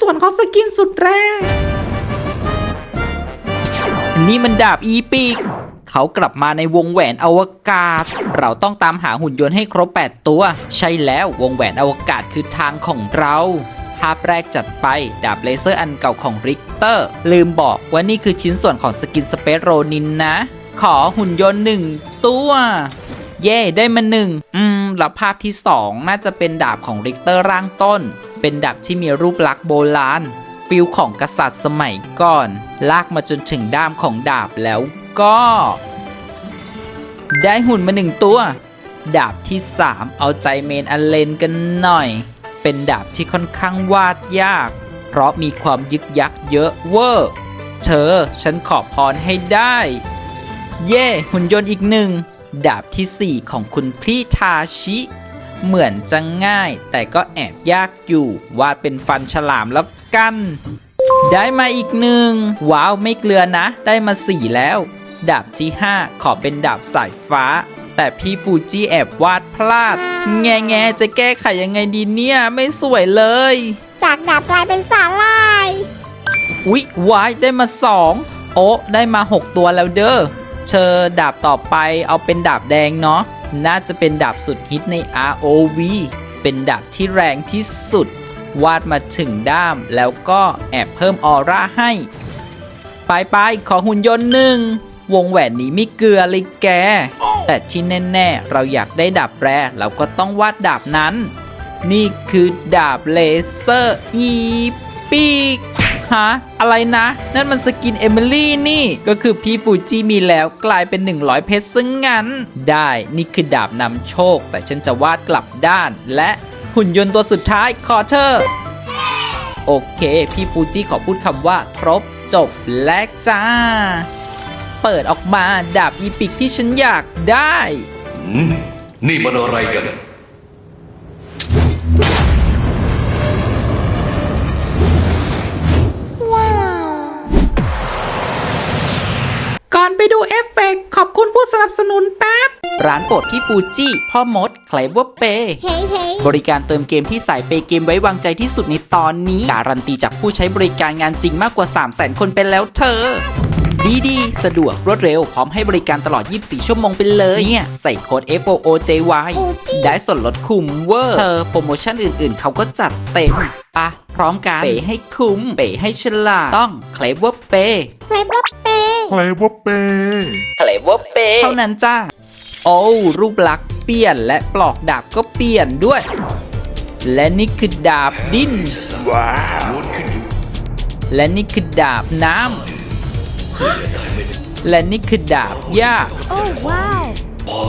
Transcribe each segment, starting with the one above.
ส่วนของสกินสุดแรกนี่มันดาบอีปิกเขากลับมาในวงแหวนอวกาศ เราต้องตามหาหุ่นยนต์ให้ครบ 8 ตัว ใช่แล้ววงแหวนอวกาศคือทางของเราภาพแรกจัดไป ดาบเลเซอร์อันเก่าของริกเตอร์ ลืมบอกว่านี่คือชิ้นส่วนของสกินสเปซโรนินนะ ขอหุ่นยนต์หนึ่งตัว เย่ได้มาหนึ่งอืมแล้วภาพที่สองน่าจะเป็นดาบของริกเตอร์ร่างต้น เป็นดาบที่มีรูปลักษณ์โบราณฟิลของกษัตริย์สมัยก่อน ลากมาจนถึงด้ามของดาบแล้วก็ ได้หุ่นมาหนึ่งตัว ดาบที่ 3 เอาใจเมนอเลนกันหน่อย เป็นดาบที่ค่อนข้างวาดยาก เพราะมีความยึกยักเยอะเวอร์เธอฉันขอพรให้ได้ เย่หุ่นยนต์อีกหนึ่ง ดาบทีสี่4 ของคุณพี่ทาชิ เหมือนจะง่าย แต่ก็แอบยากอยู่ วาดเป็นฟันฉลามแล้วกัน ได้มาอีกหนึ่ง ว้าวไม่เกลือนะ ได้มาสี่แล้ว ดาบที่ 5 ขอเป็นดาบสายฟ้า แต่พี่ฟูจิแอบวาดพลาด แงแงๆจะแก้ไขยังไงดีเนี่ย ไม่สวยเลย จากดาบกลายเป็นสาลาย อุ๊ยวายได้มาสองโอ้ได้มา 6 ตัวแล้วเด้อเชอดาบต่อไปเอาเป็นดาบแดงเนาะ น่าจะเป็นดาบสุดฮิตใน ROV เป็นดาบที่แรงที่สุด วาดมาถึงด้ามแล้วก็แอบเพิ่มออร่าให้ ไปไปๆขอหุ่นยนต์หนึ่ง วงแหวนนี้ไม่เกลือเลยแก แต่ที่แน่ๆ เราอยากได้ดาบแร่เราก็ต้องวาดดาบนั้น นี่คือดาบเลเซอร์อีปีก ฮะ อะไรนะ นั่นมันสกินเอมิลี่นี่ ก็คือพี่ฟูจิมีแล้วกลายเป็น 100 เพชรซึ่งงั้น ได้นี่คือดาบนำโชค แต่ฉันจะวาดกลับด้าน และหุ่นยนต์ตัวสุดท้ายคอเทอร์โอเค พี่ฟูจิขอพูดคำว่า ครบจบและจ้า เปิดออกมาดาบอีปิกที่ฉันอยากได้ นี่มันอะไรกัน เอฟเฟกต์ขอบคุณผู้สนับสนุนแป๊บ ร้านโปรดพี่ฟูจิพ่อมดใครว่าเปเฮ้ยเฮ้ยบริการเติมเกมที่สายเปย์เกมไว้วางใจที่สุดในตอนนี้ การันตีจากผู้ใช้บริการงานจริงมากกว่า 3 0 0 0 0 0 คนเป็นแล้วเธอ ดีดีๆสะดวกรวดเร็ว พร้อมให้บริการตลอด 24 ชั่วโมงไปเลยเนี่ยใส่โค้ด F O O J Y ได้ส่วนลดคุ้มเวอร์ เธอโปรโมชั่นอื่นๆ เขาก็จัดเต็มปะพ ร้อมกัน เปย์ให้คุ้ม เปย์ให้ฉลาด ต้องเคลเวอร์เปย์เพลย์บล็อกเปย์ใครว่าเป้เคลเวอร์เปย์เท่านั้นจ้า โอ้รูปลักษณ์เปลี่ยนและปลอกดาบก็เปลี่ยนด้วย และนี่คือดาบดินว้าว และนี่คือดาบน้ำ และนี่คือดาบหญ้าโอ้ว้าว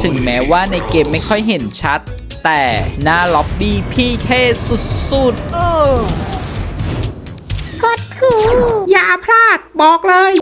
ถึงแม้ว่าในเกมไม่ค่อยเห็นชัด แต่หน้าล็อบบี้พี่เท่สุดโคตรคูลอย่าพลาดบอกเลย